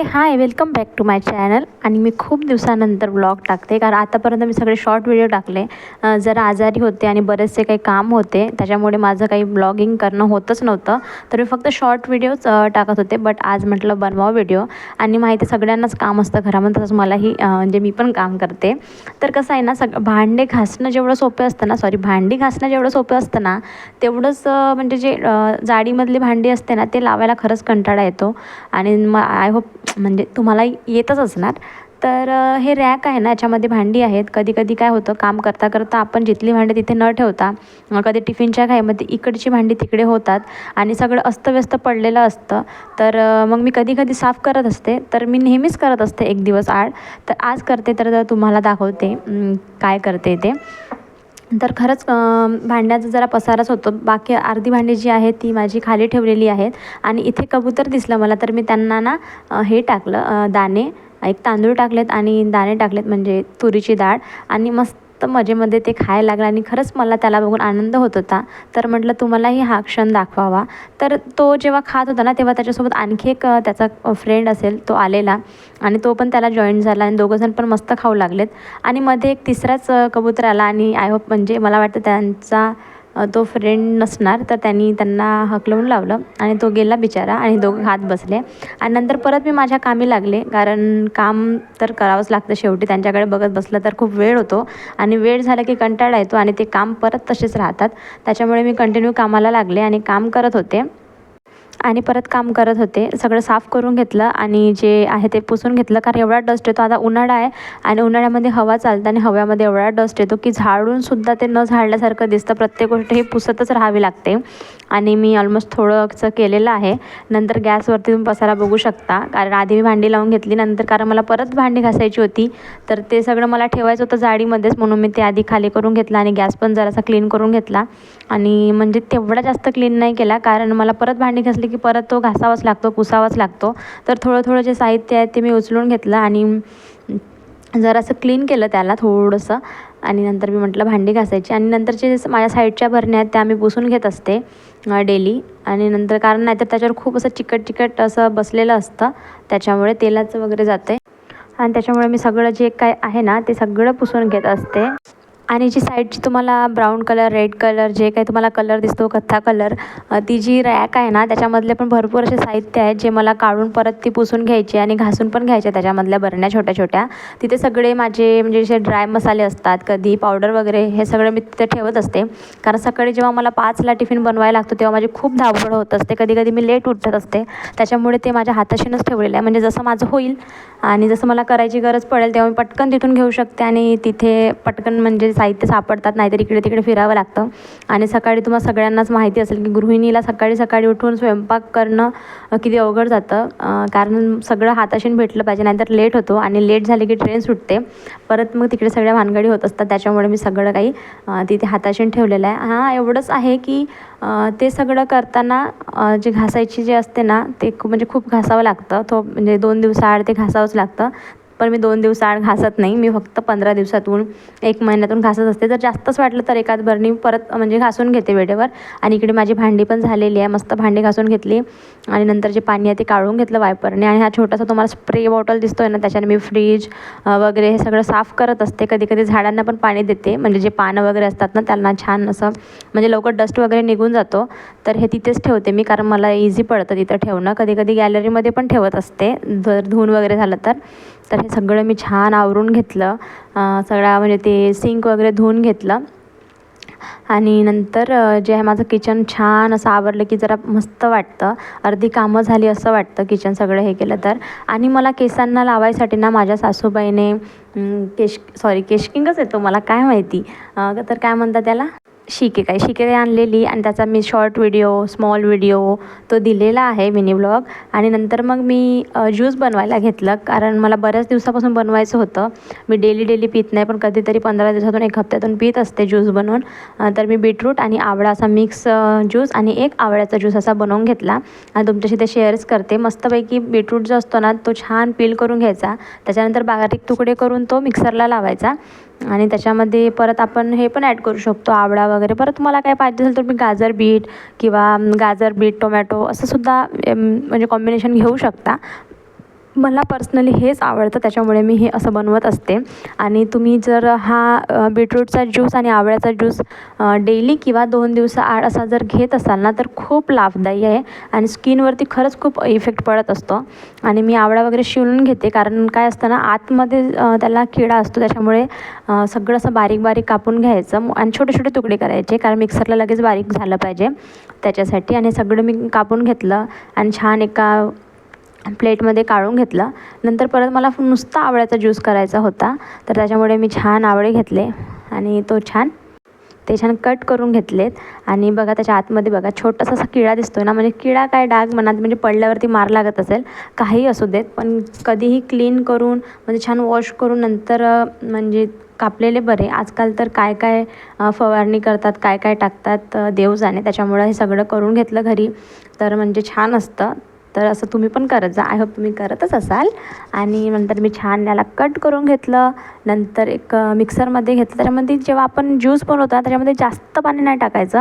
Hey hi welcome back to my channel आणि मी खूप दिवसानंतर ब्लॉग टाकते. कारण आतापर्यंत मी सगळे शॉर्ट व्हिडिओ टाकले. जरा आजारी होते आणि बरेचसे काही काम होते. त्याच्यामुळे माझं काही ब्लॉगिंग करणं होतच नव्हतं. तर मी फक्त शॉर्ट व्हिडिओज टाकत होते. बट आज म्हटलं बनवा व्हिडिओ आणि माहिती सगळ्यांनाच काम असतं घरामध्ये. तसंच मलाही म्हणजे मी पण काम करते. तर कसं आहे ना सग भांडे घासणं जेवढं सोपं असतं ना सॉरी भांडी घासणं जेवढं सोपं असतं ना तेवढंच म्हणजे जे जाडीमधली भांडी असते ना ते लावायला खरंच कंटाळा येतो. आणि मग आय होप म्हणजे तुम्हाला येतच असणार. तर हे रॅक आहे ना याच्यामध्ये भांडी आहेत. कधी कधी काय होतं काम करता करता आपण जिथली भांडी तिथे न ठेवता कधी टिफिनच्या घाईमध्ये इकडची भांडी तिकडे होतात आणि सगळं अस्तव्यस्त पडलेलं असतं. तर मग मी कधी कधी साफ करत असते. तर मी नेहमीच करत असते एक दिवस आड. तर आज करते तर तुम्हाला दाखवते काय करते ते. तर खरंच भांड्याचा जरा पसाराच होतो. बाकी अर्धी भांडी जी आहेत ती माझी खाली ठेवलेली आहेत. आणि इथे कबूतर दिसलं मला तर मी त्यांना ना हे टाकलं दाणे. एक तांदूळ टाकलेत आणि दाणे टाकलेत म्हणजे तुरीची डाळ. आणि मस्त मजेमध्ये ते खायला लागलं आणि खरंच मला त्याला बघून आनंद होत होता. तर म्हटलं तुम्हालाही हा क्षण दाखवावा. तर तो जेव्हा खात होता ना तेव्हा त्याच्यासोबत आणखी एक त्याचा फ्रेंड असेल तो आलेला. आणि तो पण त्याला जॉईन झाला आणि दोघंजण पण मस्त खाऊ लागलेत. आणि मध्ये एक तिसराच कबूतर आला आणि आय होप म्हणजे मला वाटतं त्यांचा तो फ्रेंड नसणार तर त्यांनी त्यांना हकलवून लावलं आणि तो गेला बिचारा आणि दोघं हात बसले. आणि नंतर परत मी माझ्या कामी लागले कारण काम तर करावंच लागतं शेवटी. त्यांच्याकडे बघत बसलं तर खूप वेळ होतो आणि वेळ झाला की कंटाळा येतो आणि ते काम परत तसेच राहतात. त्याच्यामुळे मी कंटिन्यू कामाला लागले आणि काम करत होते. आणि परत काम करत होते. सगळं साफ करून घेतलं आणि जे आहे ते पुसून घेतलं. कारण एवढा डस्ट येतो. आता उन्हाळा आहे आणि उन्हाळ्यामध्ये हवा चालतं आणि हव्यामध्ये एवढा डस्ट येतो की झाडूनसुद्धा ते न झाडल्यासारखं दिसतं. प्रत्येक गोष्ट हे पुसतच राहावी लागते. आणि मी ऑलमोस्ट थोडंसं केलेलं आहे. नंतर गॅसवरती तुम्ही पसारा बघू शकता. कारण आधी मी भांडी लावून घेतली. नंतर कारण मला परत भांडी घासायची होती. तर ते सगळं मला ठेवायचं होतं जाडीमध्येच. म्हणून मी ते आधी खाली करून घेतलं आणि गॅस पण जरासा क्लीन करून घेतला. आणि म्हणजे तेवढा जास्त क्लीन नाही केला. कारण मला परत भांडी घासली की परत तो घासावाच लागतो पुसावाच लागतो. तर थोडं थोडं जे साहित्य आहे ते मी उचलून घेतलं आणि जरासं क्लीन केलं त्याला थोडंसं. आणि नंतर मी म्हटलं भांडी घासायची. आणि नंतरचे जे माझ्या साईडच्या भरण्या आहेत त्या मी पुसून घेत असते डेली आणि नंतर कारण नाहीतर त्याच्यावर खूप असं चिकट चिकट असं बसलेलं असतं त्याच्यामुळे तेलाचं वगैरे जाते आणि त्याच्यामुळे मी सगळं जे काय आहे ना ते सगळं पुसून घेत असते. आणि जी साईडची तुम्हाला ब्राऊन कलर रेड कलर जे काही तुम्हाला कलर दिसतो कथ्था कलर ती जी रॅक आहे ना त्याच्यामधले पण भरपूर असे साहित्य आहेत जे मला काढून परत ती पुसून घ्यायची आणि घासून पण घ्यायचे त्याच्यामधल्या बरण्या छोट्या छोट्या. तिथे सगळे माझे म्हणजे जे ड्राय मसाले असतात कधी पावडर वगैरे हे सगळं मी तिथे ठेवत असते. कारण सकाळी जेव्हा मला पाचला टिफिन बनवायला लागतो तेव्हा माझी खूप धावपळ होत असते. कधी कधी मी लेट उठत असते. त्याच्यामुळे ते माझ्या हाताशीनच ठेवलेलं आहे. म्हणजे जसं माझं होईल आणि जसं मला करायची गरज पडेल तेव्हा मी पटकन तिथून घेऊ शकते आणि तिथे पटकन म्हणजे साहित्य सापडतात नाहीतर इकडे तिकडे फिरावं लागतं. आणि सकाळी तुम्हाला सगळ्यांनाच माहिती असेल की गृहिणीला सकाळी सकाळी उठून स्वयंपाक करणं किती अवघड जातं. कारण सगळं हाताशीन भेटलं पाहिजे नाहीतर लेट होतो आणि लेट झाले की ट्रेन सुटते. परत मग तिकडे सगळ्या भानगडी होत असतात त्याच्यामुळे मी सगळं काही तिथे हाताशीन ठेवलेलं आहे. हां एवढंच आहे की ते सगळं करताना जे घासायची जे असते ना ते खूप म्हणजे खूप घासावं लागतं. तो म्हणजे दोन दिवसाआड ते घासावंच लागतं. पण मी दोन दिवसाआड घासत नाही. मी फक्त पंधरा दिवसातून एक महिन्यातून घासत असते. जर जास्तच वाटलं तर एकाच भरणी परत म्हणजे घासून घेते वेळेवर. आणि इकडे माझी भांडी पण झालेली आहे. मस्त भांडी घासून घेतली. आणि नंतर जे पाणी आहे ते काढून घेतलं वायपरने. आणि हा छोटासा तुम्हाला स्प्रे बॉटल दिसतो आहे ना त्याच्याने मी फ्रीज वगैरे हे सगळं साफ करत असते. कधी कधी झाडांना पण पाणी देते. म्हणजे जे पानं वगैरे असतात ना त्यांना छान असं म्हणजे लवकर डस्ट वगैरे निघून जातो. तर हे तिथेच ठेवते मी कारण मला इझी पडतं तिथं ठेवणं. कधी कधी गॅलरीमध्ये पण ठेवत असते. जर धुवून वगैरे झालं तर. तर हे सगळं मी छान आवरून घेतलं. अं, सगळा म्हणजे ते सिंक वगैरे धुवून घेतलं. आणि नंतर जे आहे माझं किचन छान असं आवरलं की जरा मस्त वाटतं. अर्धी कामं झाली असं वाटतं किचन सगळं हे केलं तर. आणि मला केसांना लावायसाठी ना माझ्या सासूबाईने केश सॉरी केशकिंगच येतो मला काय माहिती. तर काय म्हणतात त्याला? शिकेकाई शिकेकाई आणलेली आणि त्याचा मी शॉर्ट व्हिडिओ स्मॉल व्हिडिओ तो दिलेला आहे मिनी ब्लॉग आणि नंतर मग मी ज्यूस बनवायला घेतलं कारण मला बऱ्याच दिवसापासून बनवायचं होतं. मी डेली डेली पित नाही पण कधीतरी पंधरा दिवसातून एक हप्त्यातून पित असते ज्यूस बनवून. तर मी बीटरूट आणि आवळा असा मिक्स ज्यूस आणि एक आवळ्याचा ज्यूस असा बनवून घेतला. आणि तुमच्याशी ते शेअर्स करते. मस्तपैकी बीटरूट जो असतो ना तो छान पील करून घ्यायचा. त्याच्यानंतर बारीक तुकडे करून तो मिक्सरला लावायचा. आणि त्याच्यामध्ये परत आपण हे पण ॲड करू शकतो आवळा वगैरे. परत तुम्हाला काय पाहिजे असेल तर तुम्ही गाजर बीट किंवा गाजर बीट टोमॅटो असंसुद्धा म्हणजे कॉम्बिनेशन घेऊ शकता. मला पर्सनली हेच आवडतं त्याच्यामुळे मी हे असं बनवत असते. आणि तुम्ही जर हा बीटरूटचा ज्यूस आणि आवळ्याचा ज्यूस डेली किंवा दोन दिवसाआड असा जर घेत असाल ना तर खूप लाभदायी आहे. आणि स्किनवरती खरंच खूप इफेक्ट पडत असतो. आणि मी आवळा वगैरे शिवून घेते कारण काय असतं ना आतमध्ये त्याला किडा असतो त्याच्यामुळे सगळं असं बारीक बारीक कापून घ्यायचं. आणि छोटे छोटे तुकडे करायचे कारण मिक्सरला लगेच बारीक झालं पाहिजे त्याच्यासाठी. आणि सगळं मी कापून घेतलं आणि छान एका प्लेटमध्ये काढून घेतलं. नंतर परत मला नुसता आवळ्याचा ज्यूस करायचा होता. तर त्याच्यामुळे मी छान आवळे घेतले आणि तो छान ते छान कट करून घेतलेत. आणि बघा त्याच्या आतमध्ये बघा छोटासा असा किडा आहे ना म्हणजे किडा काय डाग मनात म्हणजे पडल्यावरती मार लागत असेल काही असू देत पण कधीही क्लीन करून म्हणजे छान वॉश करून नंतर म्हणजे कापलेले बरे. आजकाल तर काय काय फवारणी करतात काय काय टाकतात देव जाणे त्याच्यामुळं हे सगळं करून घेतलं घरी. तर म्हणजे छान असतं. तर असं तुम्ही पण करत जा. आय होप तुम्ही करतच असाल. आणि नंतर मी छान याला कट करून घेतलं. नंतर एक मिक्सरमध्ये घेतलं. त्याच्यामध्ये जेव्हा आपण ज्यूस बनवतो ना त्याच्यामध्ये जास्त पाणी नाही टाकायचं.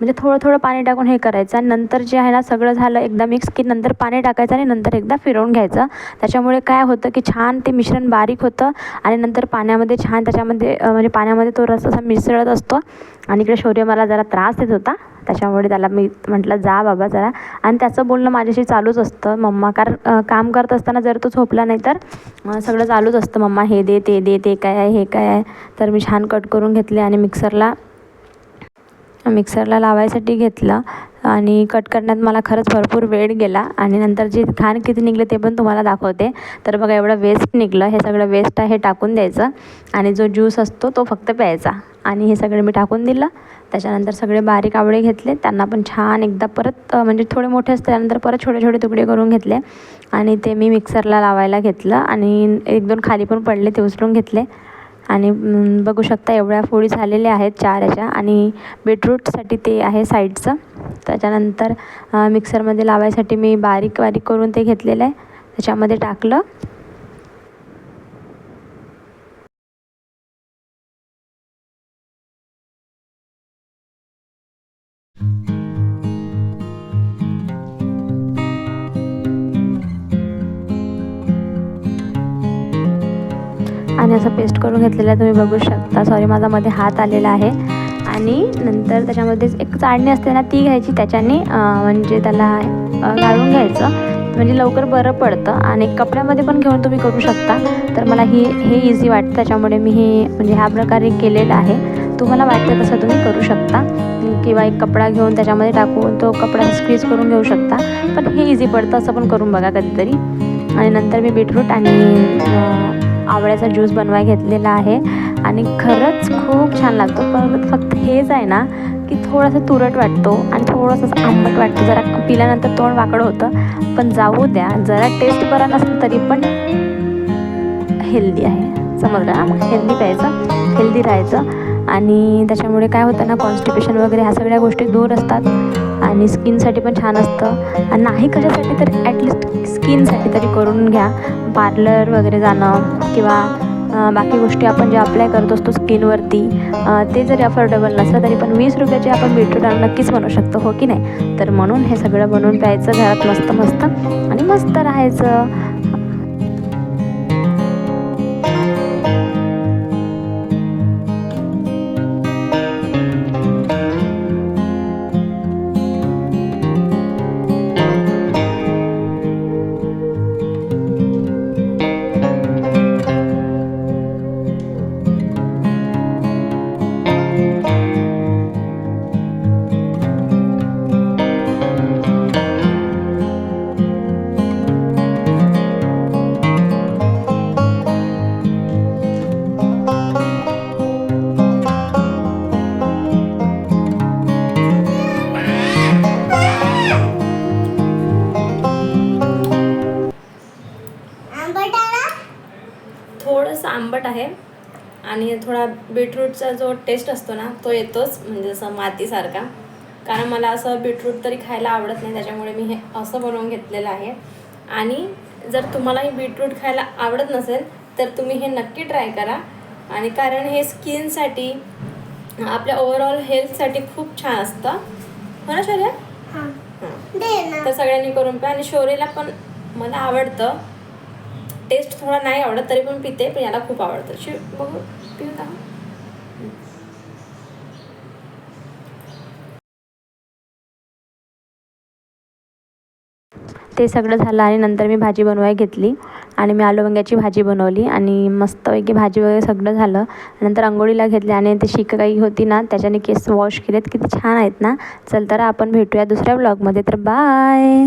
म्हणजे थोडं थोडं पाणी टाकून हे करायचं. आणि नंतर जे आहे ना सगळं झालं एकदा मिक्स की नंतर पाणी टाकायचं आणि नंतर एकदा फिरवून घ्यायचं. त्याच्यामुळे काय होतं की छान ते मिश्रण बारीक होतं आणि नंतर पाण्यामध्ये छान त्याच्यामध्ये म्हणजे पाण्यामध्ये तो रस असा मिसळत असतो. आणि इकडे शौर्य मला जरा त्रास देत होता. त्याच्यामुळे त्याला मी म्हटलं जा बाबा जरा. आणि त्याचं बोलणं माझ्याशी चालूच असतं मम्मा. कारण काम करत असताना जर तो झोपला नाही तर सगळं चालूच असतं. मम्मा हे दे ते दे ते काय आहे हे काय आहे. तर मी छान कट करून घेतले आणि मिक्सरला मिक्सरला लावायसाठी घेतलं. आणि कट करण्यात मला खरंच भरपूर वेळ गेला. आणि नंतर जे घाण किती निघले ते पण तुम्हाला दाखवते. तर बघा एवढं वेस्ट निघलं. हे सगळं वेस्ट आहे हे टाकून द्यायचं. आणि जो ज्यूस असतो तो फक्त प्यायचा. आणि हे सगळं मी टाकून दिलं. त्याच्यानंतर सगळे बारीक आवळे घेतले. त्यांना पण छान एकदा परत म्हणजे थोडे मोठे असते त्यानंतर परत छोटे छोटे तुकडे करून घेतले. आणि ते मी मिक्सरला लावायला घेतलं. आणि एक दोन खाली पण पडले ते उचलून घेतले. आणि बघू शकता एवढ्या फोडी झालेल्या आहेत चार याच्या आणि बीटरूटसाठी ते आहे साईडचं त्याच्यानंतर मिक्सरमध्ये लावायसाठी मी बारीक बारीक करून ते घेतलेलं आहे. त्याच्यामध्ये टाकलं. आणि असं पेस्ट करून घेतलेलं आहे. तुम्ही बघू शकता. सॉरी माझा मध्ये हात आलेला आहे. आणि नंतर त्याच्यामध्येच एक चाळणी असते ना ती घ्यायची. त्याच्याने म्हणजे त्याला गाळून घ्यायचं. म्हणजे लवकर बरं पडतं. आणि कपड्यामध्ये पण घेऊन तुम्ही करू शकता. तर मला ही हे इझी वाटतं. त्याच्यामुळे मी हे म्हणजे ह्या प्रकारे केलेलं आहे. तुम्हाला वाटतं तसं तुम्ही करू शकता. किंवा एक कपडा घेऊन त्याच्यामध्ये टाकून तो कपडा स्क्वीज करून घेऊ शकता. पण हे इझी पडतं असं पण करून बघा कधीतरी. आणि नंतर मी बीटरूट आणि आवळ्याचा ज्यूस बनवाय घेतलेला आहे. आणि खरंच खूप छान लागतो. परत फक्त हेच आहे ना की थोडंसं तुरट वाटतो आणि थोडंसं आंबट वाटतं. जरा पिल्यानंतर तोंड वाकडं होतं पण जाऊ द्या. जरा टेस्ट बरा नसेल तरी पण हेल्दी आहे. समजलं? ना हेल्दी प्यायचं हेल्दी राहायचं. आणि त्याच्यामुळे काय होतं ना कॉन्स्टिपेशन वगैरे ह्या सगळ्या गोष्टी दूर असतात. आणि स्किनसाठी पण छान असतं. आणि नाही कशासाठी तर ॲटलिस्ट स्किनसाठी तरी करून घ्या. पार्लर वगैरे जाणं किंवा बाकी गोष्टी आपण जे अप्लाय करत असतो स्किनवरती ते जरी अफोर्डेबल नसलं तरी पण वीस रुपयाचे आपण बीटरूट नक्कीच बनवू शकतो हो की नाही? तर म्हणून हे सगळं बनवून प्यायचं घरात मस्त मस्त आणि मस्त राहायचं. थोडंसं आंबट आहे आणि थोडा बीटरूटचा जो टेस्ट असतो ना तो येतोच म्हणजे असं मातीसारखा. कारण मला असं बीटरूट तरी खायला आवडत नाही त्याच्यामुळे मी हे असं बनवून घेतलेलं आहे. आणि जर तुम्हालाही बीटरूट खायला आवडत नसेल तर तुम्ही हे नक्की ट्राय करा. आणि कारण हे स्किनसाठी आपल्या ओव्हरऑल हेल्थसाठी खूप छान असतं. हो ना शौर्य? हां. तर सगळ्यांनी करून प्या. आणि शौर्यला पण मला आवडतं. टेस्ट थोडा नाही आवडत तरी पण पिते पण याला खूप आवडतं. शिव बघू पिऊ का ते सगळं झालं आणि नंतर मी भाजी बनवायला घेतली. आणि मी आलू वांग्याची भाजी बनवली आणि मस्तपैकी भाजी वगैरे सगळं झालं. नंतर आंघोळीला घेतली आणि ते काही होती ना त्याच्याने केस वॉश केलेत. किती छान आहेत ना. चल तर आपण भेटूया दुसऱ्या ब्लॉगमध्ये तर बाय